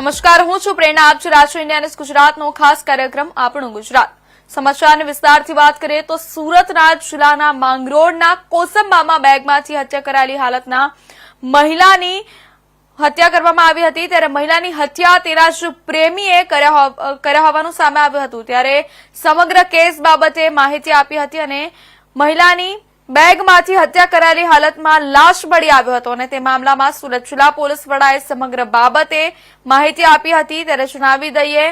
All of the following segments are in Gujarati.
નમસ્કાર, હું છું પ્રેરણા. આપ છો રાષ્ટ્રીય ઇન્ડિયા ગુજરાતનો ખાસ કાર્યક્રમ આપણું ગુજરાત. સમાચારની વિસ્તારથી વાત કરીએ તો સુરતના જિલ્લાના માંગરોળના કોસંબામાં બેગમાંથી હત્યા કરાયેલી હાલતના મહિલાની હત્યા કરવામાં આવી હતી. ત્યારે મહિલાની હત્યા તેના જ પ્રેમીએ કર્યા હોવાનું સામે આવ્યું હતું. ત્યારે સમગ્ર કેસ બાબતે માહિતી આપી હતી અને મહિલાની બેગમાંથી હત્યા કરાયેલી હાલતમાં લાશ મળી આવ્યો હતો અને તે મામલામાં સુરત જિલ્લા પોલીસ વડાએ સમગ્ર બાબતે માહિતી આપી હતી. ત્યારે જણાવી દઈએ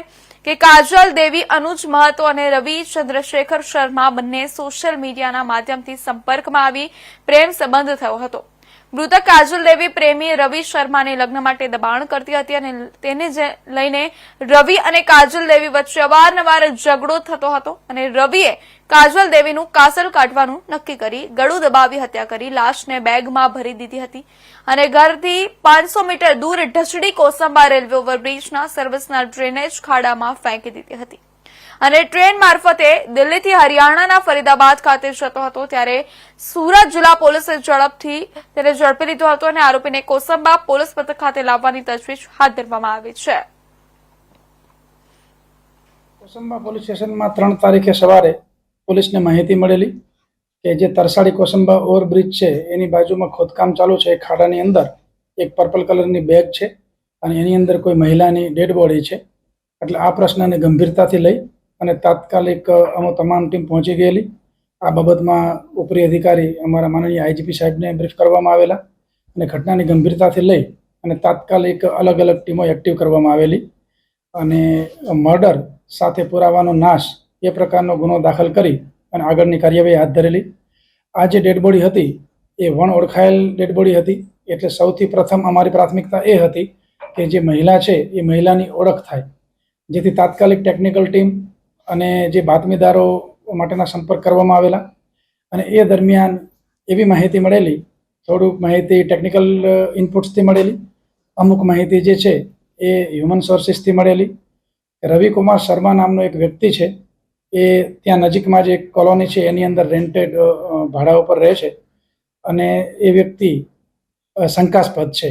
કે કાજલ દેવી, અનુજ મહતો અને રવિ ચંદ્રશેખર શર્મા બંને સોશિયલ મીડિયાના માધ્યમથી સંપર્કમાં આવી પ્રેમ સંબંધ થયો હતો. મૃતક કાજલ દેવી પ્રેમી રવિ શર્માને લગ્ન માટે દબાણ કરતી હતી અને તેને લઈને રવિ અને કાજલ દેવી વચ્ચે અવારનવાર ઝઘડો થતો હતો અને રવિએ કાજલ દેવીનું કાસલ કાઢવાનું નક્કી કરી ગળું દબાવી હત્યા કરી, લાશને બેગમાં ભરી દીધી હતી અને ઘરથી પાંચસો મીટર દૂર ઢસડી કોસંબા રેલવે ઓવરબ્રિજના સર્વિસના ડ્રેનેજ ખાડામાં ફેંકી દીધી હતી. અને ટ્રેન મારફતે દિલ્હીથી હરિયાણાના ફરીદાબાદ ખાતે જતો હતો ત્યારે સુરત જિલ્લા પોલીસે ઝડપથી તેને ઝડપી લીધો હતો અને આરોપીને કોસંબા પોલીસ મથક ખાતે લાવવાની તજવીજ હાથ ધરવામાં આવી છે. કોસંબા પોલીસ સ્ટેશનમાં ત્રણ તારીખે સવારે પોલીસને માહિતી મળેલી કે જે તરસાડી કોસંબા ઓવરબ્રિજ છે, એની બાજુમાં ખોદકામ ચાલુ છે. ખાડાની અંદર એક પર્પલ કલરની બેગ છે અને એની અંદર કોઈ મહિલાની ડેડ બોડી છે. એટલે આ પ્રશ્નને ગંભીરતાથી લઈ અને તાત્કાલિક અમે તમામ ટીમ પહોંચી ગયેલી. આ બાબતમાં ઉપરી અધિકારી અમારા માનનીય આઈજીપી સાહેબને બ્રીફ કરવામાં આવેલા અને ઘટનાની ગંભીરતાથી લઈ અને તાત્કાલિક અલગ અલગ ટીમો એક્ટિવ કરવામાં આવેલી. અને મર્ડર સાથે પુરાવાનો નાશ એ પ્રકારનો ગુનો દાખલ કરી અને આગળની કાર્યવાહી હાથ ધરેલી. આ જે ડેડ બોડી હતી એ વણ ઓળખાયેલ ડેડ બોડી હતી. એટલે સૌથી પ્રથમ અમારી પ્રાથમિકતા એ હતી કે જે મહિલા છે એ મહિલાની ઓળખ થાય. જેથી તાત્કાલિક ટેકનિકલ ટીમ અને જે બાતમીદારો માટેના સંપર્ક કરવામાં આવેલા અને એ દરમિયાન એવી માહિતી મળેલી, થોડુંક માહિતી ટેકનિકલ ઇનપુટ્સથી મળેલી, અમુક માહિતી જે છે એ હ્યુમન સોર્સિસથી મળેલી. રવિકુમાર શર્મા નામનો એક વ્યક્તિ છે, એ ત્યાં નજીકમાં જે કોલોની છે, એની અંદર રેન્ટેડ ભાડા ઉપર રહે છે અને એ વ્યક્તિ શંકાસ્પદ છે.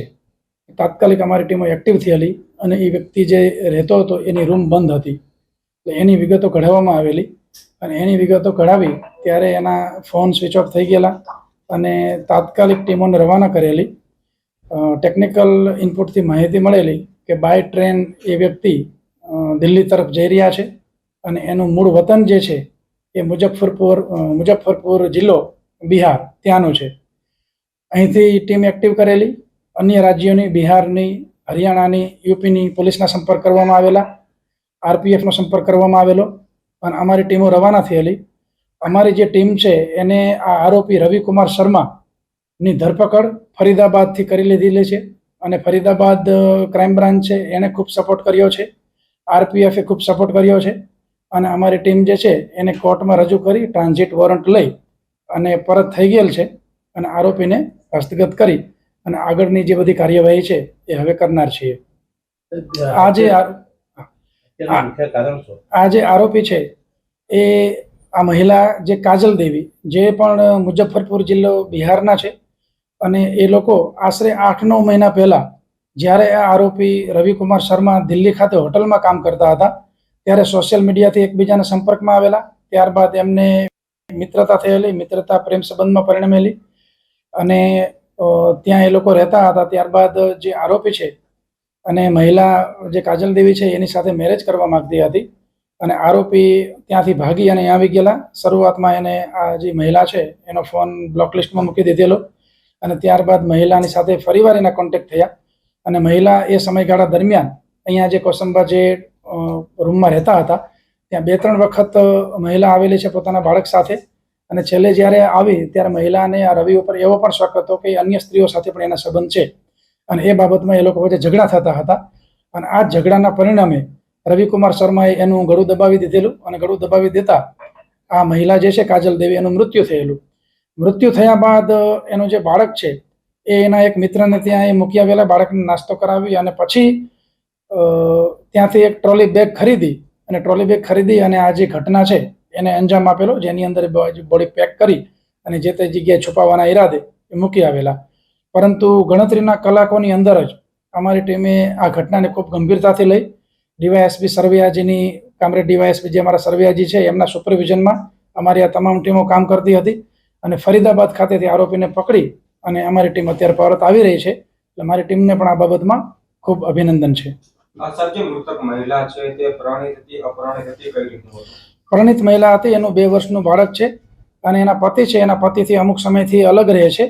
તાત્કાલિક અમારી ટીમો એક્ટિવ થયેલી અને એ વ્યક્તિ જે રહેતો હતો એની રૂમ બંધ હતી. એની વિગતો કઢાવવામાં આવેલી. અને એની વિગતો કઢાવી ત્યારે એના ફોન સ્વિચ ઓફ થઈ ગયેલા અને તાત્કાલિક ટીમોને રવાના કરેલી. ટેકનિકલ ઇનપુટથી માહિતી મળેલી કે બાય ટ્રેન એ વ્યક્તિ દિલ્હી તરફ જઈ રહ્યા છે અને એનું મૂળ વતન જે છે એ મુજફ્ફરપુર મુજફ્ફરપુર જિલ્લો, બિહાર ત્યાંનો છે. અહીંથી ટીમ એક્ટિવ કરેલી. અન્ય રાજ્યોની, બિહારની, હરિયાણાની, યુપીની પોલીસના સંપર્ક કરવામાં આવેલા. આરપીએફનો સંપર્ક કરવામાં આવેલો અને અમારી ટીમો રવાના થયેલી. અમારી જે ટીમ છે એને આ આરોપી રવિકુમાર શર્માની ધરપકડ ફરીદાબાદથી કરી લીધેલી છે અને ફરીદાબાદ ક્રાઇમ બ્રાન્ચ છે એણે ખૂબ સપોર્ટ કર્યો છે. આરપીએફે ખૂબ સપોર્ટ કર્યો છે અને અમારી ટીમ જે છે એને કોર્ટમાં રજૂ કરી ટ્રાન્ઝિટ વોરંટ લઈ અને પરત થઈ ગયેલ છે અને આરોપીને હસ્તગત કરી અને આગળની જે બધી કાર્યવાહી છે એ હવે કરનાર છીએ. આ જે આ- જે આરોપી છે એ આ મહિલા જે કાજલ દેવી જે પણ મુજફ્ફરપુર જિલ્લો બિહારના છે અને એ લોકો આશરે આઠ નવ મહિના પહેલા જ્યારે આ આરોપી રવિકુમાર શર્મા દિલ્હી ખાતે હોટલમાં કામ કરતા હતા ત્યારે સોશિયલ મીડિયાથી એકબીજાના સંપર્કમાં આવેલા ત્યારબાદ એમને મિત્રતા થયેલી મિત્રતા પ્રેમ સંબંધમાં પરિણમેલી અને ત્યાં એ લોકો રહેતા હતા. ત્યારબાદ જે આરોપી છે અને મહિલા જે કાજલ દેવી છે, એની સાથે મેરેજ કરવા માગતી હતી. અને આરોપી ત્યાંથી ભાગી અને આવી ગયેલા. શરૂઆતમાં એને આ જે મહિલા છે, એનો ફોન બ્લોક લિસ્ટમાં મૂકી દીધેલો. અને ત્યારબાદ મહિલાની સાથે ફરીવાર એના કોન્ટેક્ટ થયા. અને મહિલા એ સમયગાળા દરમિયાન અહીંયા જે કોસંબા જે રૂમમાં રહેતા હતા, ત્યાં બે ત્રણ વખત મહિલા આવેલી છે પોતાના બાળક સાથે. અને છેલ્લે જ્યારે આવી, ત્યારે મહિલાને આ રવિ ઉપર એવો પણ શક હતો કે અન્ય સ્ત્રીઓ સાથે પણ એના સંબંધ છે. અને એ બાબતમાં એ લોકો વચ્ચે ઝઘડા થતા હતા. અને આ ઝઘડાના પરિણામે રવિકુમાર શર્માએ એનું ગળું દબાવી દીધેલું અને ગળું દબાવી દેતા આ મહિલા જે છે કાજલ દેવી એનું મૃત્યુ થયેલું. મૃત્યુ થયા બાદ એનું જે બાળક છે એ એના એક મિત્રને ત્યાં એ મૂકી આવેલા બાળકને નાસ્તો કરાવી અને પછી ત્યાંથી એક ટ્રોલી બેગ ખરીદી અને ટ્રોલી બેગ ખરીદી અને આ જે ઘટના છે એને અંજામ આપેલો, જેની અંદર બોડી પેક કરી અને જે તે જગ્યાએ છુપાવવાના ઈરાદે એ મૂકી આવેલા. પરંતુ ગણતરીના કલાકોની અંદર જ અમારી ટીમે આ ઘટનાને ખૂબ ગંભીરતાથી લઈ ડીવાયએસપી સરવૈયાજીની કામરેડ ડીવાયએસપી જે અમારા સરવૈયાજી છે એમના સુપરવિઝનમાં અમારી આ તમામ ટીમો કામ કરતી હતી અને ફરીદાબાદ ખાતેથી આરોપીને પકડી અને અમારી ટીમ અત્યારે પરત આવી રહી છે. એટલે મારી ટીમને પણ આ બાબતમાં ખૂબ અભિનંદન છે. પરણિત મહિલા હતી એનું બે વર્ષનું બાળક છે અને એના પતિ છે. એના પતિથી અમુક સમયથી અલગ રહે છે.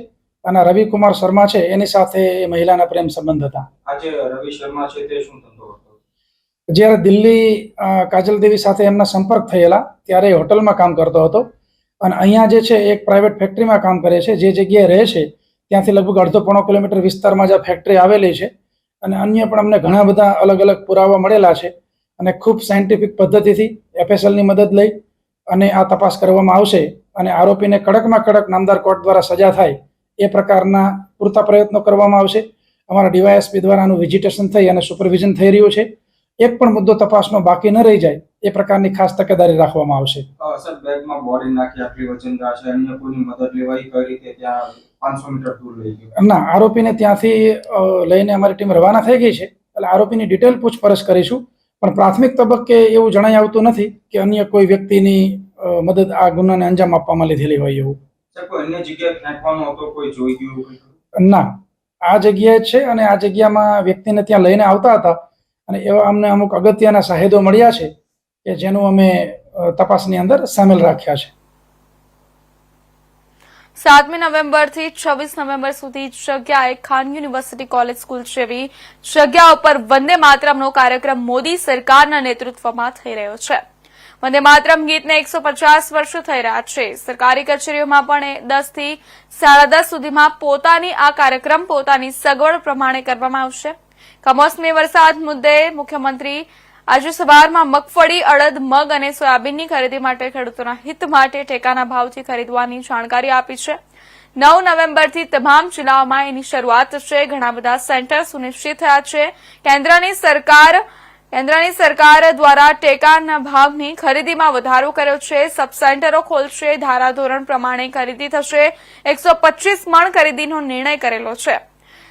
અને રવિકુમાર શર્મા છે એની સાથે એ મહિલાના પ્રેમ સંબંધ હતા. આજે રવિ શર્મા છે તે શું ધંધો જ્યારે દિલ્હી કાજલ દેવી સાથે એમના સંપર્ક થયેલા ત્યારે એ હોટલમાં કામ કરતો હતો. અને અહીંયા જે છે એક પ્રાઇવેટ ફેક્ટરીમાં કામ કરે છે જે જગ્યાએ રહે છે ત્યાંથી લગભગ અડધો પોણો કિલોમીટર વિસ્તારમાં જ આ ફેક્ટરી આવેલી છે. અને અન્ય પણ અમને ઘણા બધા અલગ અલગ પુરાવા મળેલા છે. અને ખૂબ સાયન્ટિફિક પદ્ધતિથી એફએસએલની મદદ લઈ અને આ તપાસ કરવામાં આવશે. અને આરોપીને કડકમાં કડક નામદાર કોર્ટ દ્વારા સજા થાય એ પ્રકારના પૂરતા પ્રયત્નો કરવામાં આવશે. અમારા ડીવાયએસપી દ્વારા આનું વિઝિટેશન થઈ અને સુપરવિઝન થઈ રહ્યું છે. એક પણ મુદ્દો તપાસનો બાકી ન રહી જાય એ પ્રકારની ખાસ તકેદારી રાખવામાં આવશે. સર બેગમાં બોડી નાખી આટલી વજનદાર છે અન્ય કોઈની મદદ લેવાઈ કઈ રીતે? ત્યાં પાંચસો મીટર દૂર લઈ ગયો. ના આરોપીને ત્યાંથી લઈને અમારી ટીમ રવાના થઈ ગઈ છે. એટલે આરોપીની ડિટેલ પૂછપરછ કરીશું. પણ પ્રાથમિક તબક્કે એવું જણાઈ આવતું નથી કે અન્ય કોઈ વ્યક્તિની મદદ આ ગુનાને અંજામ આપવામાં લીધેલી હોય એવું. કોઈ અન્ય જગ્યાએ ફેંકવાનો હતો કોઈ જોઈ ગયું ના. આ જગ્યાએ છે અને આ જગ્યામાં વ્યક્તિને ત્યાં લઈને આવતા હતા અને એવા અમને અમુક અગત્યના સાહેદો મળ્યા છે કે જેનું અમે તપાસની અંદર સામેલ રાખ્યા છે. સાતમી નવેમ્બરથી છવ્વીસ નવેમ્બર સુધી જગ્યાએ ખાન યુનિવર્સિટી કોલેજ સ્કૂલ જેવી જગ્યા ઉપર વંદે માતરમનો કાર્યક્રમ મોદી સરકારના નેતૃત્વમાં થઈ રહ્યો છે. વંદે માતરમ ગીતને એકસો પચાસ વર્ષ થઈ રહ્યા છે. સરકારી કચેરીઓમાં પણ દસથી સાડા દસ સુધીમાં પોતાની આ કાર્યક્રમ, પોતાની સગવડ પ્રમાણે કરવામાં આવશે. કમોસમી વરસાદ મુદ્દે મુખ્યમંત્રી આજે સવારમાં મગફળી, અડદ, મગ અને સોયાબીનની ખરીદી માટે ખેડૂતોના હિત માટે ટેકાના ભાવથી ખરીદવાની જાણકારી આપી છે. નવ નવેમ્બરથી તમામ જિલ્લાઓમાં એની શરૂઆત છે. ઘણા બધા સેન્ટર સુનિશ્ચિત થયા છે. કેન્દ્રની સરકાર કેન્દ્રની સરકાર દ્વારા ટેકાના ભાવની ખરીદીમાં વધારો કર્યો છે. સબ સેન્ટરો ખોલશે. ધારાધોરણ પ્રમાણે ખરીદી થશે. એકસો પચીસ મણ ખરીદીનો નિર્ણય કરેલો છે.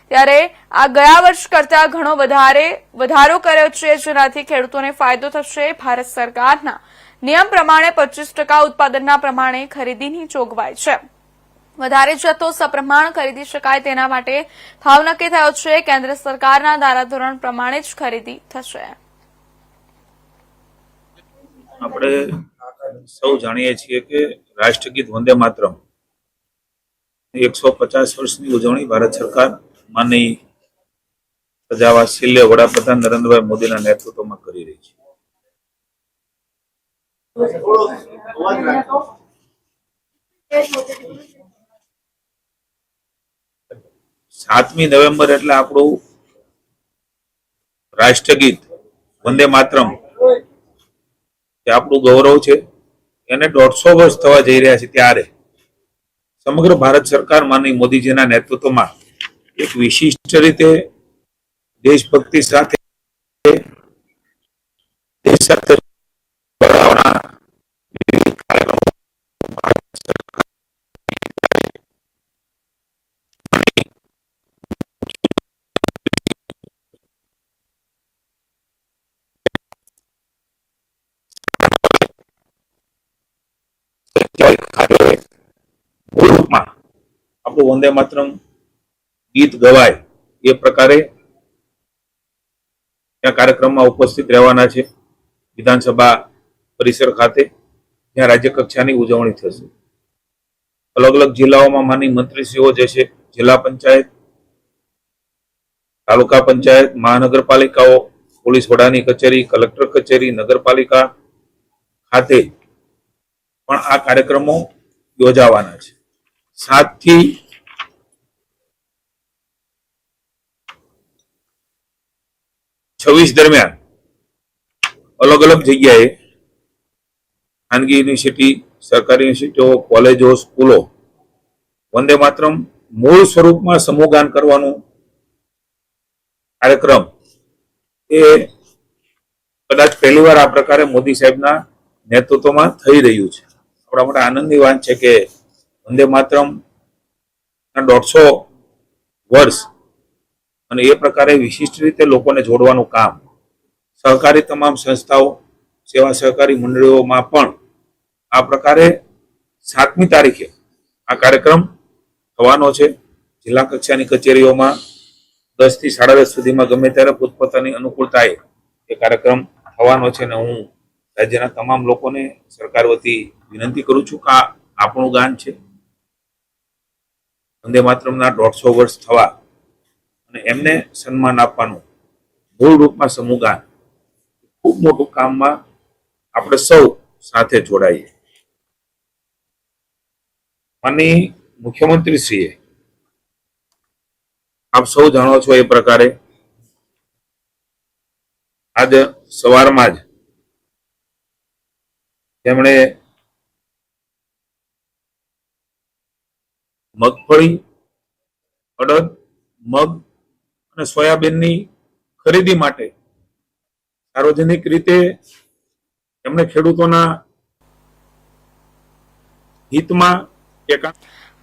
ત્યારે આ ગયા વર્ષ કરતા ઘણો વધારે વધારો કર્યો છે, જેનાથી ખેડૂતોને ફાયદો થશે. ભારત સરકારના નિયમ પ્રમાણે પચીસ ટકા ઉત્પાદનના પ્રમાણે ખરીદીની જોગવાઈ છે. વધારે જથ્થો સપ્રમાણ ખરીદી શકાય તેના માટે ભાવ નક્કી થયો છે. કેન્દ્ર સરકારના ધારાધોરણ પ્રમાણે જ ખરીદી થશે. આપણે સૌ જાણીએ છીએ કે રાષ્ટ્રગીત વંદે માતરમ એકસો પચાસ વર્ષની ઉજવણી ભારત સરકાર માનની પ્રજાવાત્સલ્ય વડાપ્રધાન નરેન્દ્રભાઈ મોદીના નેતૃત્વમાં કરી રહી છે. સાતમી નવેમ્બર એટલે આપણું રાષ્ટ્રગીત વંદે માતરમ જે આપણું ગૌરવ છે, એને દોઢસો વર્ષ થવા જઈ રહ્યા છે ત્યારે. સમગ્ર ભારત સરકાર માની મોદીજીના નેતૃત્વમાં એક વિશિષ્ટ રીતે દેશભક્તિ સાથે, દેશ સાથે જોડાવાના વિવિધ કાર્યક્રમો ભારત સરકાર જય ખાતે મૂળ રૂપમાં આપણું વંદે માતરમ ગીત ગવાય એ પ્રકારે ત્યાં કાર્યક્રમમાં ઉપસ્થિત રહેવાના છે. વિધાનસભા પરિસર ખાતે જ્યાં રાજ્ય કક્ષાની ઉજવણી થશે. અલગ અલગ જિલ્લાઓમાં માની મંત્રીશ્રીઓ જશે જિલ્લા પંચાયત, તાલુકા પંચાયત, મહાનગરપાલિકાઓ, પોલીસ વડાની કચેરી, કલેક્ટર કચેરી, નગરપાલિકા ખાતે પણ આ કાર્યક્રમો યોજાવાના છે. સાત છવ્વીસ દરમિયાન. અલગ અલગ જગ્યાએ ખાનગી યુનિવર્સિટી, સરકારી યુનિવર્સિટીઓ, કોલેજો, સ્કૂલો વંદે માતરમ મૂળ સ્વરૂપમાં સમૂહગાન કરવાનું કાર્યક્રમ એ કદાચ પહેલીવાર આ પ્રકારે મોદી સાહેબના નેતૃત્વમાં થઈ રહ્યું છે. આપણા માટે આનંદની વાત છે કે વંદે માતરમ દોઢસો વર્ષ અને એ પ્રકારે વિશિષ્ટ રીતે લોકોને જોડવાનું કામ. સહકારી તમામ સંસ્થાઓ, સેવા સહકારી મંડળીઓમાં પણ આ પ્રકારે સાતમી તારીખે આ કાર્યક્રમ થવાનો છે. જિલ્લા કક્ષાની કચેરીઓમાં દસથી સાડા દસ સુધીમાં ગમે ત્યારે પોતપોતાની અનુકૂળતાએ એ કાર્યક્રમ થવાનો છે અને હું રાજ્યના તમામ લોકોને સરકાર વતી વિનંતી કરું છું કે આ આપણું ગાન છે. વંદે માતરમના દોઢસો વર્ષ થવા એમને સન્માન આપવાનું. મૂળ રૂપમાં સમૂહગાન ખૂબ મોટું કામમાં આપણે સૌ સાથે જોડાઈએ. માનની મુખ્યમંત્રીશ્રીએ, આપ સૌ જાણો છો એ પ્રકારે, આજ સવારમાં જ તેમણે મગફળી, અડદ, મગ અને સોયાબીનની ખરીદી માટે સાર્વજનિક રીતે એમણે ખેડૂતોના હિતમાં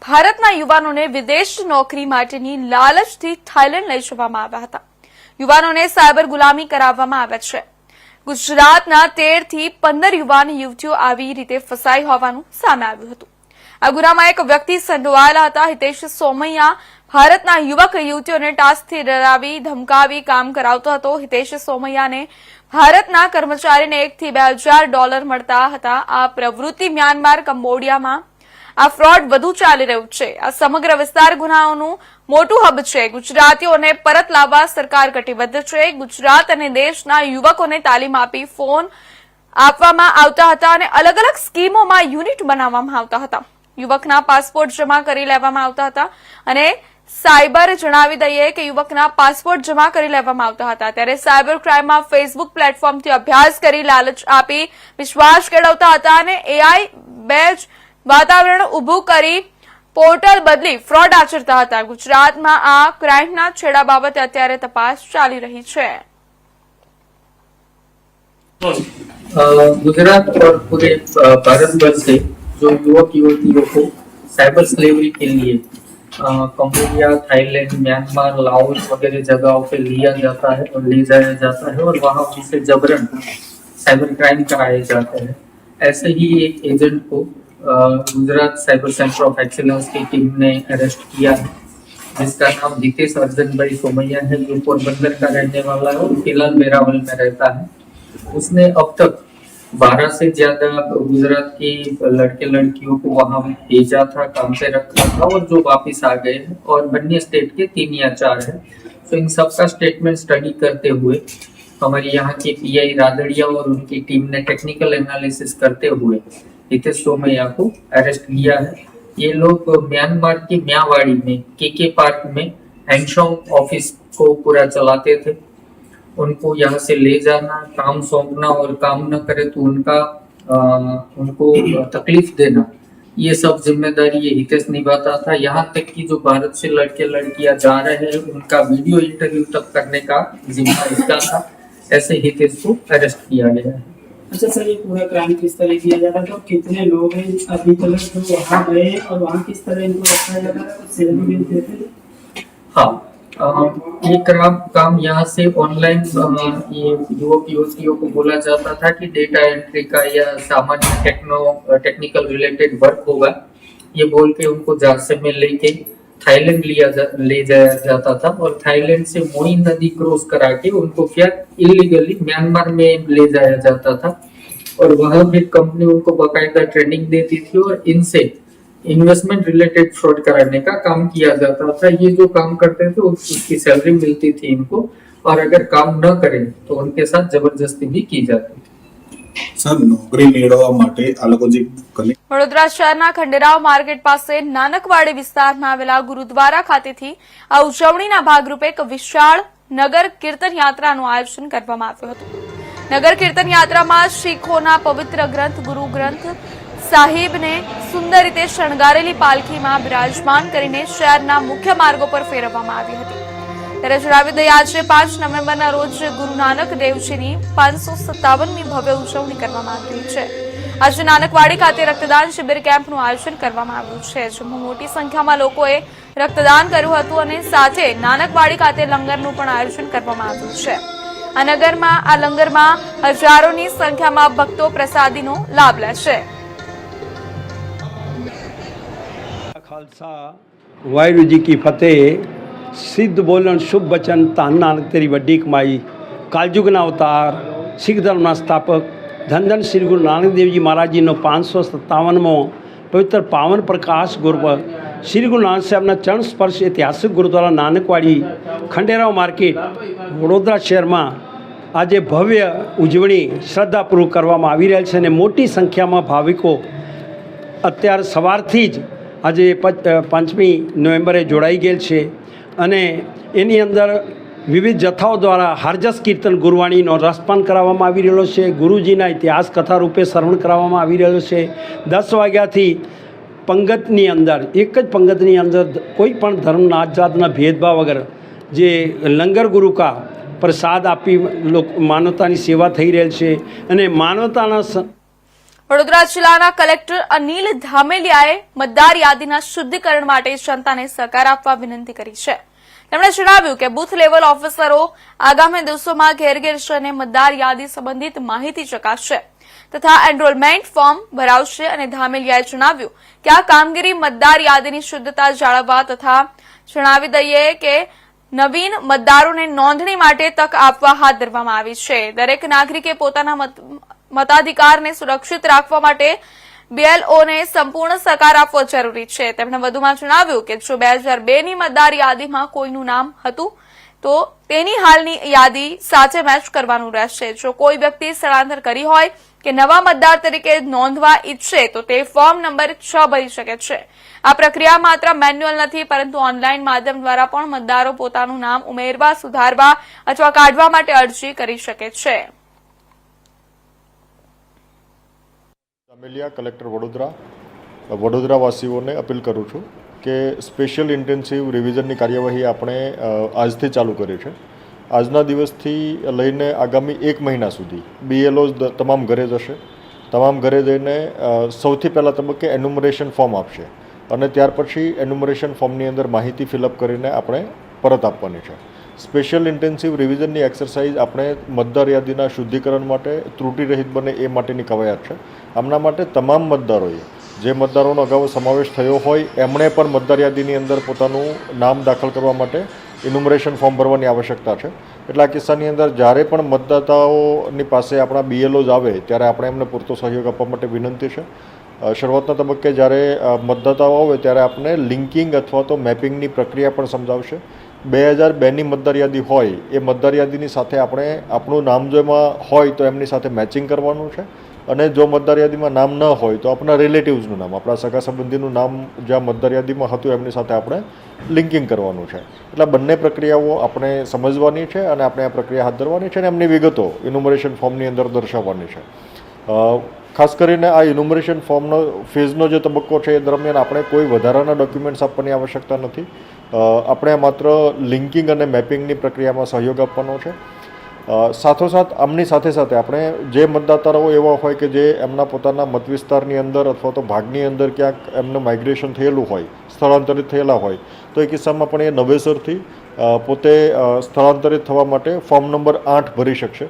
ભારતના યુવાનોને વિદેશ નોકરી માટેની લાલચથી થાઇલેન્ડ લઈ જવામાં આવ્યા હતા. યુવાનોને સાયબર ગુલામી કરાવવામાં આવ્યા છે. ગુજરાતના તેરથી પંદર યુવાન યુવતીઓ આવી રીતે ફસાઈ હોવાનું સામે આવ્યું હતું. આ ગુનામાં એક વ્યક્તિ સંડોવાયેલા હતા. હિતેશ સોમૈયા ભારતના યુવક, યુવતીઓને ટાસ્કથી ડરાવી, ધમકાવી, કામ કરાવતો હતો. હિતેશ સોમૈયાને ભારતના કર્મચારીને એકથી બે હજાર ડોલર મળતા હતા. આ પ્રવૃત્તિ મ્યાનમાર, કંબોડિયામાં આ ફ્રોડ વધુ ચાલી રહ્યું છે. આ સમગ્ર વિસ્તાર ગુનાઓનું મોટું હબ છે. ગુજરાતીઓને પરત લાવવા સરકાર કટિબદ્ધ છે. ગુજરાત અને દેશના યુવકોને તાલીમ આપી ફોન આપવામાં આવતા હતા અને અલગ અલગ સ્કીમોમાં યુનિટ બનાવવામાં આવતા હતા. યુવકના પાસપોર્ટ જમા કરી લેવામાં આવતા હતા અને સાયબર જણાવી દઈએ કે યુવકના પાસપોર્ટ જમા કરી લેવામાં આવતા હતા ત્યારે સાયબર ક્રાઇમમાં ફેસબુક પ્લેટફોર્મથી અભ્યાસ કરી લાલચ આપી વિશ્વાસ કેળવતા હતા અને એઆઈ બેચ વાતાવરણ ઊભું કરી પોર્ટલ બદલી ફ્રોડ આચરતા હતા ગુજરાતમાં આ ક્રાઇમના છેડા બાબતે અત્યારે તપાસ ચાલી રહી છે अ, गुजरात और पूरे अ, भारत भर से जो युवक युवतियों को साइबर स्लेवरी के लिए कंबोडिया थाईलैंड म्यांमार लाओस वगैरह जगहों पे लिया जाता है और ले जाया जाता है और वहाँ उनसे जबरन साइबर क्राइम कराए जाते हैं। ऐसे ही एक एजेंट को Gujarat cyber centre of excellence की टीम ने अरेस्ट किया है, जिसका नाम हितेश अर्जन भाई सोमैया है, जो पोरबंदर का रहने वाला है और फ़िलहाल मेरावल में रहता है। उसने अब तक बारह से ज़्यादा गुजरात की लड़के लड़कियों को वहाँ भेजा था, काम पे रखा था और जो वापस आ गए हैं और अन्य स्टेट के तीन या चार है। तो इन सबका स्टेटमेंट स्टडी करते हुए, हमारी यहाँ के पीआई रादड़िया और उनकी टीम ने टेक्निकल एनालिसिस करते हुए हितेश सोमैया को अरेस्ट किया है। ये लोग म्यांमार के म्यावाड़ी में, के के पार्क में हैंगशोंग ऑफ़िस को पूरा चलाते थे। उनको यहाँ से ले जाना काम सौंपना और काम न करे तो उनका अ, उनको तकलीफ़ देना। ये सब ज़िम्मेदारी ये हितेश निभाता था। यहाँ तक कि जो भारत से लड़के लड़कियाँ जा रहे हैं उनका वीडियो इंटरव्यू तक करने का जिम्मा इसका था। ऐसे हितेश को अरेस्ट किया गया है। अच्छा सर ये पूरा क्राइम किस तरह किया जा रहा था? कितने लोग हैं अभी तक जो वहाँ गए और वहाँ किस तरह इनको रखा जा रहा था? हाँ। ये काम काम यहाँ से ऑनलाइन ये युवक युवतियों को बोला जाता था कि डेटा एंट्री का या सामान्य टेक्नो टेक्निकल रिलेटेड वर्क होगा। ये बोल के उनको झांसे में लेके थाईलैंड लिया जा, ले जाया जाता था और थाईलैंड से मोई नदी क्रॉस करा के उनको क्या इलीगली म्यांमार में ले जाया जाता था। और वहाँ भी कंपनी उनको बकायदा ट्रेनिंग देती थी और इनसे इन्वेस्टमेंट रिलेटेड फ्रॉड कराने का काम किया जाता था ये जो काम करते थे उस- उसकी सैलरी मिलती थी इनको और अगर काम न करें तो उनके साथ जबरदस्ती भी की जाती थी સર નોકરી મેળવવા માટે આ લોકો જે કનેક્ટ વડોદરા શહેરના ખંડેરાવ માર્કેટ પાસે નાનકવાડી વિસ્તારમાં આવેલા ગુરુદ્વારા ખાતેથી આ ઉજવણીના ભાગરૂપે એક વિશાળ નગર કીર્તન યાત્રાનું આયોજન કરવામાં આવ્યું હતું નગર કીર્તન યાત્રામાં શીખોના પવિત્ર ગ્રંથ ગુરુ ગ્રંથ સાહિબને સુંદર રીતે શણગારેલી પાલખીમાં બિરાજમાન કરીને શહેરના મુખ્ય માર્ગો પર ફેરવવામાં આવી હતી. ત્યારે જણાવી દઈએ આજે પાંચ નવેમ્બરના રોજ ગુરુ નાનક દેવજીની પાંચસો સત્તાવનમી ભવ્ય ઉજવણી કરવામાં આવી છે. આજે નાનકવાડી ખાતે રક્તદાન શિબિર કેમ્પનું આયોજન કરવામાં આવ્યું છે. જેમાં મોટી સંખ્યામાં લોકોએ રક્તદાન કર્યું હતું અને સાથે નાનકવાડી ખાતે લંગરનું પણ આયોજન કરવામાં આવ્યું છે. આ નગરમાં, આ લંગરમાં હજારોની સંખ્યામાં ભક્તો પ્રસાદીનો લાભ લેશે ਖਾਲਸਾ ਵਾਹਿਗੁਰੂ ਜੀ ਕੀ ਫਤਿਹ ਸਿੱਧ ਬੋਲਣ ਸ਼ੁਭ ਬਚਨ ਧੰਨ ਨਾਨਕ ਤੇਰੀ ਵੱਡੀ ਕਮਾਈ ਕਲਯੁਗ ਨਾ ਅਵਤਾਰ ਸਿੱਖ ਧਰਮ ਨਾ ਸਥਾਪਕ ધન ધન શ્રી ગુરુ નાનક દેવજી મહારાજજીનો પાંચસો સત્તાવનમો પવિત્ર પાવન પ્રકાશ ગુર્વ શ્રી ગુરુ નાનક સાહેબના ચરણ સ્પર્શ ઐતિહાસિક ગુરુદ્વારા નાનકવાડી ખંડેરાવ માર્કેટ વડોદરા શહેરમાં આજે ભવ્ય ઉજવણી શ્રદ્ધાપૂર્વક કરવામાં આવી રહેલ છે અને મોટી સંખ્યામાં ભાવિકો અત્યારે સવારથી જ આજે પંચ- પાંચમી નવેમ્બરે જોડાઈ ગયેલ છે અને એની અંદર વિવિધ જથ્થાઓ દ્વારા હારજસ કીર્તન ગુરવાણીનો રસપાન કરાવવામાં આવી રહેલો છે, ગુરુજીના ઇતિહાસ કથા રૂપે શ્રવણ કરાવવામાં આવી રહેલો છે. દસ વાગ્યાથી પંગતની અંદર, એક જ પંગતની અંદર કોઈ પણ ધર્મ નાત જાતના ભેદભાવ વગર જે લંગર ગુરુકા પ્રસાદ આપી લોક, માનવતાની સેવા થઈ રહેલ છે અને માનવતાના વડોદરા જિલ્લાના કલેક્ટર અનિલ ધામેલિયાએ મતદાર યાદીના શુદ્ધિકરણ માટે જનતાને સહકાર આપવા વિનંતી કરી છે. તેમણે જણાવ્યું કે બુથ લેવલ ઓફિસરો આગામી દિવસોમાં ઘેર ઘેર જઈને મતદાર યાદી સંબંધિત માહિતી ચકાસશે તથા એનરોલમેન્ટ ફોર્મ ભરાવશે અને ધામેલિયાએ જણાવ્યું કે આ કામગીરી મતદાર યાદીની શુદ્ધતા જાળવવા તથા જણાવી દઈએ કે નવીન મતદારોને નોંધણી માટે તક આપવા હાથ ધરવામાં આવી છે. દરેક નાગરિકે પોતાના મતાધિકારને સુરક્ષિત રાખવા માટે બીએલઓને સંપૂર્ણ સહકાર આપવો જરૂરી છે. તેમણે વધુમાં જણાવ્યું કે જો બે હજાર બેની મતદાર યાદીમાં કોઈનું નામ હતું, તો તેની હાલની યાદી સાથે મેચ કરવાનું રહેશે. જો કોઈ વ્યક્તિ સ્થળાંતર કરી હોય કે નવા મતદાર તરીકે નોંધવા ઈચ્છે, તો તે ફોર્મ નંબર છ ભરી શકે છે. આ પ્રક્રિયા માત્ર મેન્યુઅલ નથી, પરંતુ ઓનલાઈન માધ્યમ દ્વારા પણ મતદારો પોતાનું નામ ઉમેરવા, સુધારવા અથવા કાઢવા માટે અરજી કરી શકે છે. જામેલિયા કલેક્ટર વડોદરા, વડોદરાવાસીઓને અપીલ કરું છું કે સ્પેશિયલ ઇન્ટેન્સિવ રિવિઝનની કાર્યવાહી આપણે આજથી ચાલુ કરી છે આજના દિવસથી લઈને આગામી એક મહિના સુધી બીએલઓ તમામ ઘરે જશે. તમામ ઘરે જઈને સૌથી પહેલાં તબક્કે એન્યુમરેશન ફોર્મ આપશે. અને ત્યાર પછી એન્યુમરેશન ફોર્મની અંદર માહિતી ફિલઅપ કરીને આપણે પરત આપવાની છે. સ્પેશિયલ ઇન્ટેન્સિવ રિવિઝનની એક્સરસાઇઝ આપણે મતદાર યાદીના શુદ્ધિકરણ માટે, ત્રુટિરહિત બને એ માટેની કવાયત છે. આમના માટે તમામ મતદારોએ જે મતદારોનો અગાઉ સમાવેશ થયો હોય, એમણે પણ મતદાર યાદીની અંદર પોતાનું નામ દાખલ કરવા માટે ઇન્યુમરેશન ફોર્મ ભરવાની આવશ્યકતા છે. એટલે આ કિસ્સાની અંદર જ્યારે પણ મતદાતાઓની પાસે આપણા બીએલઓઝ આવે, ત્યારે આપણે એમને પૂરતો સહયોગ આપવા માટે વિનંતી છે. શરૂઆતના તબક્કે જ્યારે મતદાતાઓ આવે, ત્યારે આપણે લિંકિંગ અથવા તો મેપિંગની પ્રક્રિયા પણ સમજાવશે. બે હજાર બેની મતદાર યાદી હોય, એ મતદાર યાદીની સાથે આપણે આપણું નામ જો એમાં હોય તો એમની સાથે મેચિંગ કરવાનું છે. અને જો મતદાર યાદીમાં નામ ન હોય તો આપણા રિલેટિવ્સનું નામ, આપણા સગા સંબંધીનું નામ જ્યાં મતદાર યાદીમાં હતું એમની સાથે આપણે લિંકિંગ કરવાનું છે. એટલે બંને પ્રક્રિયાઓ આપણે સમજવાની છે અને આપણે આ પ્રક્રિયા હાથ ધરવાની છે અને એમની વિગતો ઇન્યુમરેશન ફોર્મની અંદર દર્શાવવાની છે. ખાસ કરીને આ ઇન્યુમરેશન ફોર્મનો ફેઝનો જે તબક્કો છે એ દરમિયાન આપણે કોઈ વધારાના ડોક્યુમેન્ટ્સ આપવાની આવશ્યકતા નથી. આપણે માત્ર લિંકિંગ અને મેપિંગની પ્રક્રિયામાં સહયોગ આપવાનો છે. સાથોસાથ આમની સાથે સાથે આપણે જે મતદાતાઓ એવા હોય કે જે એમના પોતાના મત વિસ્તારની અંદર અથવા તો ભાગની અંદર ક્યાંક એમનું માઇગ્રેશન થયેલું હોય, સ્થળાંતરિત થયેલા હોય, તો એ કિસ્સામાં પણ એ નવેસરથી પોતે સ્થળાંતરિત થવા માટે ફોર્મ નંબર આઠ ભરી શકશે.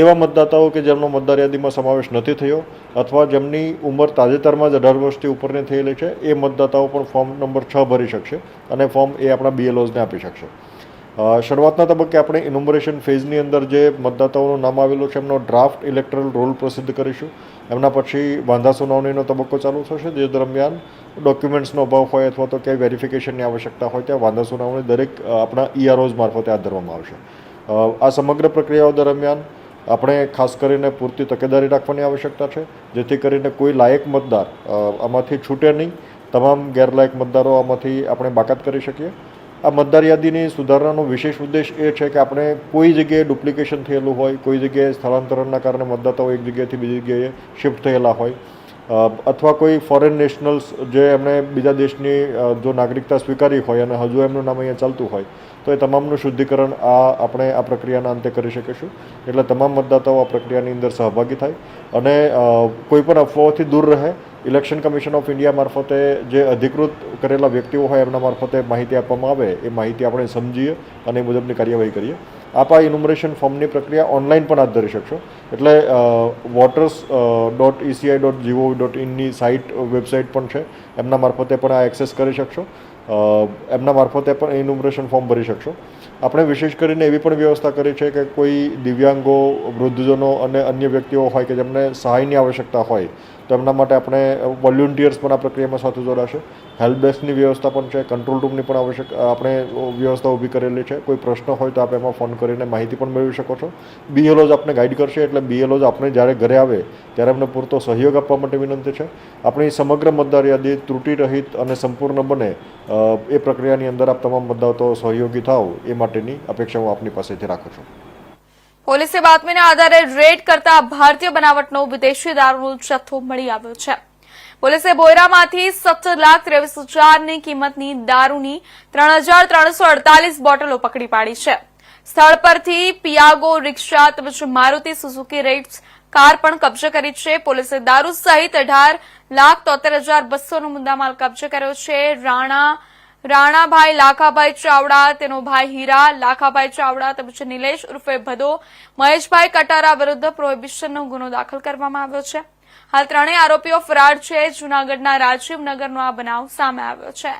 એવા મતદાતાઓ કે જેમનો મતદાર યાદીમાં સમાવેશ નથી થયો અથવા જેમની ઉંમર તાજેતરમાં જ અઢાર વર્ષથી ઉપરની થયેલી છે, એ મતદાતાઓ પણ ફોર્મ નંબર છ ભરી શકશે અને ફોર્મ એ આપણા બીએલઓઝને આપી શકશે. શરૂઆતના તબક્કે આપણે ઇન્યુમરેશન ફેઝની અંદર જે મતદાતાઓનું નામ આવેલું છે, એમનો ડ્રાફ્ટ ઇલેક્ટરલ રોલ પ્રસિદ્ધ કરીશું. એમના પછી વાંધા સુનાવણીનો તબક્કો ચાલુ થશે, જે દરમિયાન ડોક્યુમેન્ટ્સનો અભાવ હોય અથવા તો ક્યાંય વેરિફિકેશનની આવશ્યકતા હોય ત્યાં વાંધા સુનાવણી દરેક આપણા ઈઆરઓઝ મારફતે હાથ ધરવામાં આવશે. આ સમગ્ર પ્રક્રિયાઓ દરમિયાન આપણે ખાસ કરીને પૂરતી તકેદારી રાખવાની આવશ્યકતા છે, જેથી કરીને કોઈ લાયક મતદાર આમાંથી છૂટે નહીં. તમામ ગેરલાયક મતદારો આમાંથી આપણે બાકાત કરી શકીએ. આ મતદાર યાદીની સુધારણાનો વિશેષ ઉદ્દેશ એ છે કે આપણે કોઈ જગ્યાએ ડુપ્લિકેશન થયેલું હોય, કોઈ જગ્યાએ સ્થળાંતરણના કારણે મતદાતાઓ એક જગ્યાએથી બીજી જગ્યાએ શિફ્ટ થયેલા હોય અથવા કોઈ ફોરેન નેશનલ્સ જે એમણે બીજા દેશની જો નાગરિકતા સ્વીકારી હોય અને હજુ એમનું નામ અહીંયા ચાલતું હોય, તો એ તમામનું શુદ્ધિકરણ આ આપણે આ પ્રક્રિયાના અંતે કરી શકીશું. એટલે તમામ મતદાતાઓ આ પ્રક્રિયાની અંદર સહભાગી થાય અને કોઈ પણ અફવાઓથી દૂર રહે. ઇલેક્શન કમિશન ઓફ ઇન્ડિયા મારફતે જે અધિકૃત કરેલા વ્યક્તિઓ હોય એમના મારફતે માહિતી આપવામાં આવે, એ માહિતી આપણે સમજીએ અને એ મુજબની કાર્યવાહી કરીએ. આપ આ ઇન્યુમરેશન ફોર્મની પ્રક્રિયા ઓનલાઈન પણ હાથ ધરી શકશો. એટલે voters dot ECI dot GOV dot ઇનની site website પણ છે. એમના મારફતે પણ આ એક્સેસ કરી શકશો. એમના મારફતે પણ ઇન્યુમરેશન ફોર્મ ભરી શકશો. આપણે વિશેષ કરીને એવી પણ વ્યવસ્થા કરી છે કે કોઈ દિવ્યાંગો, વૃદ્ધજનો અને અન્ય વ્યક્તિઓ હોય કે જેમને સહાયની આવશ્યકતા હોય, તો એમના માટે આપણે વોલ્યુન્ટિયર્સ પણ આ પ્રક્રિયામાં સાથે જોડાશે. હેલ્પ ડેસ્કની વ્યવસ્થા પણ છે, કંટ્રોલ રૂમની પણ આવશ્યક આપણે વ્યવસ્થા ઊભી કરેલી છે. કોઈ પ્રશ્ન હોય તો આપ એમાં ફોન કરીને માહિતી પણ મેળવી શકો છો. બીએલઓ જ આપને ગાઈડ કરશે, એટલે બીએલઓ જ આપણે જ્યારે ઘરે આવે, ત્યારે એમને પૂરતો સહયોગ આપવા માટે વિનંતી છે. આપણી સમગ્ર મતદાર યાદી ત્રુટિ રહિત અને સંપૂર્ણ બને એ પ્રક્રિયાની અંદર આપ તમામ મતદાતાઓ સહયોગી થાવ એ માટેની અપેક્ષા હું આપની પાસેથી રાખું છું. પોલીસે બાતમીના આધારે રેડ કરતા ભારતીય બનાવટનો વિદેશી દારૂનો જથ્થો મળી આવ્યો છે. પોલીસે બોયરામાંથી સત્તર લાખ ત્રેવીસ હજારની કિંમતની દારૂની ત્રણ હજાર ત્રણસો અડતાલીસ બોટલો પકડી પાડી છે. સ્થળ પરથી પિયાગો રિક્ષા તેમજ મારુતિ સુઝુકી રેટ્સ કાર પણ કબજે કરી છે. પોલીસે દારૂ સહિત અઢાર લાખ તોતેર હજાર બસોનો મુદ્દામાલ કબજે કર્યો છે. રાણા, રાણાભાઈ લાખાભાઈ ચાવડા, તેનો ભાઈ હીરા, લાખાભાઈ ચાવડા તેમજ નિલેશ ઉર્ફે ભદો, મહેશભાઈ કટારા વિરુદ્ધ પ્રોહિબિશનનો ગુનો દાખલ કરવામાં આવ્યો છે. હાલ ત્રણેય આરોપીઓ ફરાર છે. જૂનાગઢના રાજીવનગરનો આ બનાવ સામે આવ્યો છે.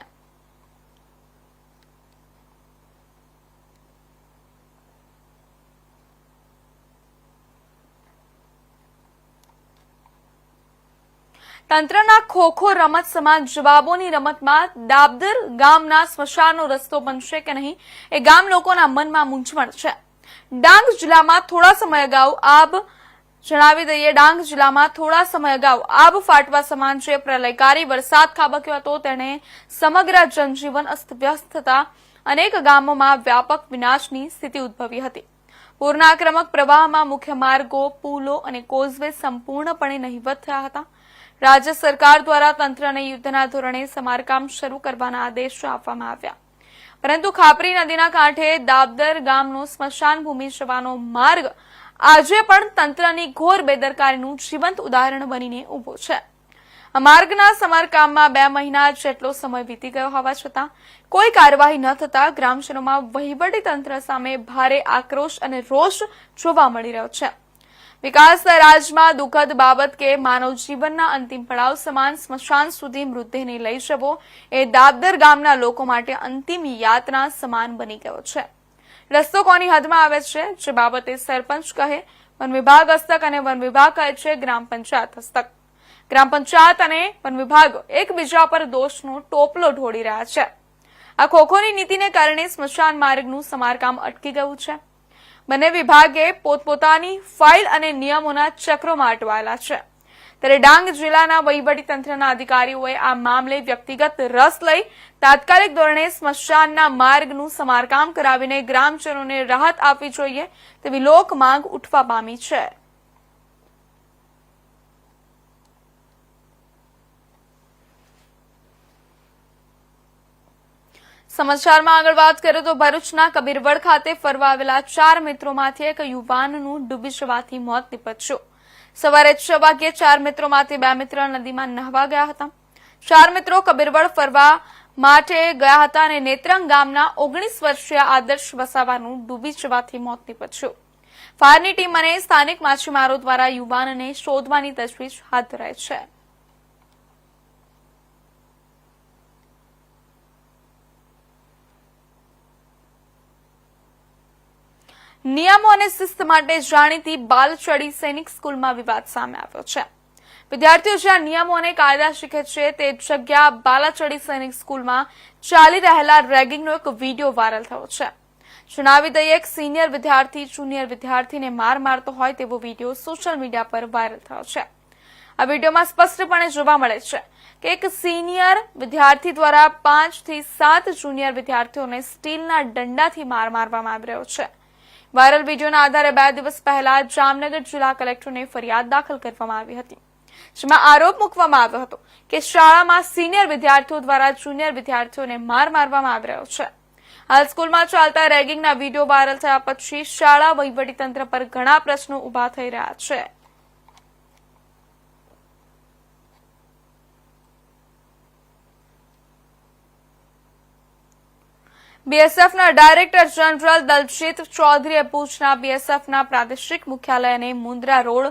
તંત્રના ખોખો રમત સમાન જવાબોની રમતમાં દાબદર ગામના સ્મશાનનો રસ્તો બનશે કે નહીં એ ગામ લોકોના મનમાં મૂંઝવણ છે. ડાંગ જિલ્લામાં થોડા સમય અગાઉ આબ જણાવી દઈએ, ડાંગ જિલ્લામાં થોડા સમય અગાઉ આબ ફાટવા સમાન જે પ્રલયકારી વરસાદ ખાબક્યો હતો. તેણે સમગ્ર જનજીવન અસ્તવ્યસ્ત થતા અનેક ગામોમાં વ્યાપક વિનાશની સ્થિતિ ઉદ્ભવી હતી. પૂરના આક્રમક પ્રવાહમાં મુખ્ય માર્ગો, પુલો અને કોઝવે સંપૂર્ણપણે નહીવત થયા હતા. રાજ્ય સરકાર દ્વારા તંત્રને યુદ્ધના ધોરણે સમારકામ શરૂ કરવાના આદેશો આપવામાં આવ્યા. પરંતુ ખાપરી નદીના કાંઠે દાબદર ગામનો સ્મશાન ભૂમિ જવાનો માર્ગ આજે પણ તંત્રની ઘોર બેદરકારીનું જીવંત ઉદાહરણ બનીને ઊભો છે. માર્ગના સમારકામમાં બે મહિના જેટલો સમય વીતી ગયો હોવા છતાં, કોઈ કાર્યવાહી ન થતા ગ્રામજનોમાં વહીવટી તંત્ર સામે ભારે આક્રોશ અને રોષ જોવા મળી રહ્યો છે. વિકાસના રાજમાં દુઃખદ બાબત કે માનવ જીવનના અંતિમ પડાવ સમાન સ્મશાન સુધી મૃતદેહને લઈ જવો એ દાબદર ગામના લોકો માટે અંતિમ યાતના સમાન બની ગયો છે. રસ્તો કોની હદમાં આવે છે? જે બાબતે સરપંચ કહે, વન વિભાગ હસ્તક અને વન વિભાગ કહે છે ગ્રામ પંચાયત હસ્તક. ગ્રામ પંચાયત અને વન વિભાગ એકબીજા પર દોષનો ટોપલો ઢોળી રહ્યા છે. આ ખોખોની નીતિને કારણે સ્મશાન માર્ગનું સમારકામ અટકી ગયું છે. બંને વિભાગે પોતપોતાની ફાઇલ અને નિયમોના ચક્રોમાં અટવાયેલા છે. ત્યારે ડાંગ જિલ્લાના વહીવટીતંત્રના અધિકારીઓએ આ મામલે વ્યક્તિગત રસ લઈ તાત્કાલિક ધોરણે સ્મશાનના માર્ગનું સમારકામ કરાવીને ગ્રામજનોને રાહત આપવી જોઈએ તેવી લોક માંગ ઉઠવા પામી છે. સમાચારમાં આગળ વાત કરીએ તો ભરૂચના કબીરવડ ખાતે ફરવા આવેલા ચાર મિત્રોમાંથી એક યુવાનનું ડૂબી જવાથી મોત નીપજ્યું. સવારે છ વાગ્યે ચાર મિત્રોમાંથી બે મિત્ર નદીમાં નહાવા ગયા હતા. ચાર મિત્રો કબીરવડ ફરવા માટે ગયા હતા અને નેત્રંગ ગામના ઓગણીસ વર્ષીય આદર્શ વસાવાનું ડૂબી જવાથી મોત નીપજ્યું. ફાયરની ટીમ અને સ્થાનિક માછીમારો દ્વારા યુવાનને શોધવાની તજવીજ હાથ ધરાઈ છે. નિયમો અને શિસ્ત માટે જાણીતી બાલચડી સૈનિક સ્કૂલમાં વિવાદ સામે આવ્યો છે. વિદ્યાર્થીઓ જ્યાં નિયમો અને કાયદા શીખે છે, તે જગ્યા બાલાચડી સૈનિક સ્કૂલમાં ચાલી રહેલા રેગિંગનો એક વીડિયો વાયરલ થયો છે. જણાવી દઈએ, એક સિનિયર વિદ્યાર્થી જુનિયર વિદ્યાર્થીને માર મારતો હોય તેવો વીડિયો સોશિયલ મીડિયા પર વાયરલ થયો છે. આ વિડીયોમાં સ્પષ્ટપણે જોવા મળે છે કે એક સિનિયર વિદ્યાર્થી દ્વારા પાંચથી સાત જુનિયર વિદ્યાર્થીઓને સ્ટીલના દંડાથી માર મારવામાં આવી રહ્યો છે. વાયરલ વિડીયોના આધારે બે દિવસ પહેલા જામનગર જિલ્લા કલેક્ટરને ફરિયાદ દાખલ કરવામાં આવી હતી, જેમાં આરોપ મૂકવામાં આવ્યો હતો કે શાળામાં સિનિયર વિદ્યાર્થીઓ દ્વારા જુનિયર વિદ્યાર્થીઓને માર મારવામાં આવી રહ્યો છે. હાલ સ્કૂલમાં ચાલતા રેગિંગના વીડિયો વાયરલ થયા પછી શાળા વહીવટીતંત્ર પર ઘણા પ્રશ્નો ઊભા થઈ રહ્યા છે. બીએસએફના ડાયરેક્ટર જનરલ દલજીત ચૌધરીએ ભુજના બીએસએફના પ્રાદેશિક મુખ્યાલય અને મુન્દ્રા રોડ,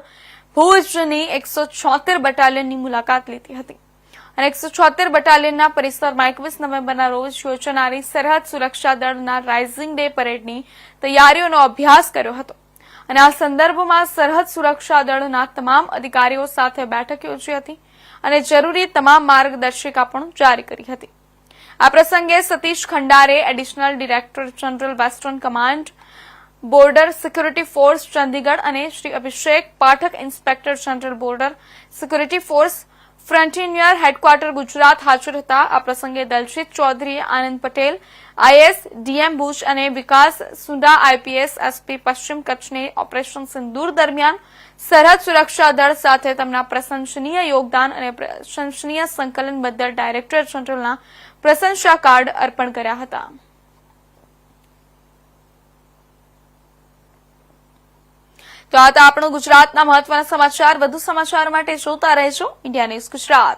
ભુજની એકસો છોતેર બટાલિયનની મુલાકાત લીધી હતી. અને એકસો છોતેર બટાલિયનના પરિસરમાં એકવીસ નવેમ્બરના રોજ યોજાનારી સરહદ સુરક્ષા દળના રાઇઝિંગ ડે પરેડની તૈયારીઓનો અભ્યાસ કર્યો હતો. અને આ સંદર્ભમાં સરહદ સુરક્ષા દળના તમામ અધિકારીઓ સાથે બેઠક યોજી હતી અને જરૂરી તમામ માર્ગદર્શિકા પણ જારી કરી હતી. આ પ્રસંગે Satish Khandare additional director general western command, border security force Chandigarh અને Shri Abhishek Pathak inspector general border security force frontier headquarter Gujarat હાજર હતા. આ પ્રસંગે દલજીત ચૌધરી, આનંદ પટેલ, આઈએસ ડીએમ ભુજ અને વિકાસ સુંડા આઈપીએસ એસપી પશ્ચિમ કચ્છને ઓપરેશન સિંદૂર દરમિયાન સરહદ સુરક્ષા દળ સાથે તેમના પ્રશંસનીય યોગદાન અને પ્રશંસનીય સંકલન બદલ ડાયરેક્ટર જનરલના પ્રશંસા કાર્ડ અર્પણ કર્યા હતા. તો આ હતા આપણું ગુજરાતના મહત્વના સમાચાર. વધુ સમાચાર માટે જોતા રહેજો. India News Gujarat.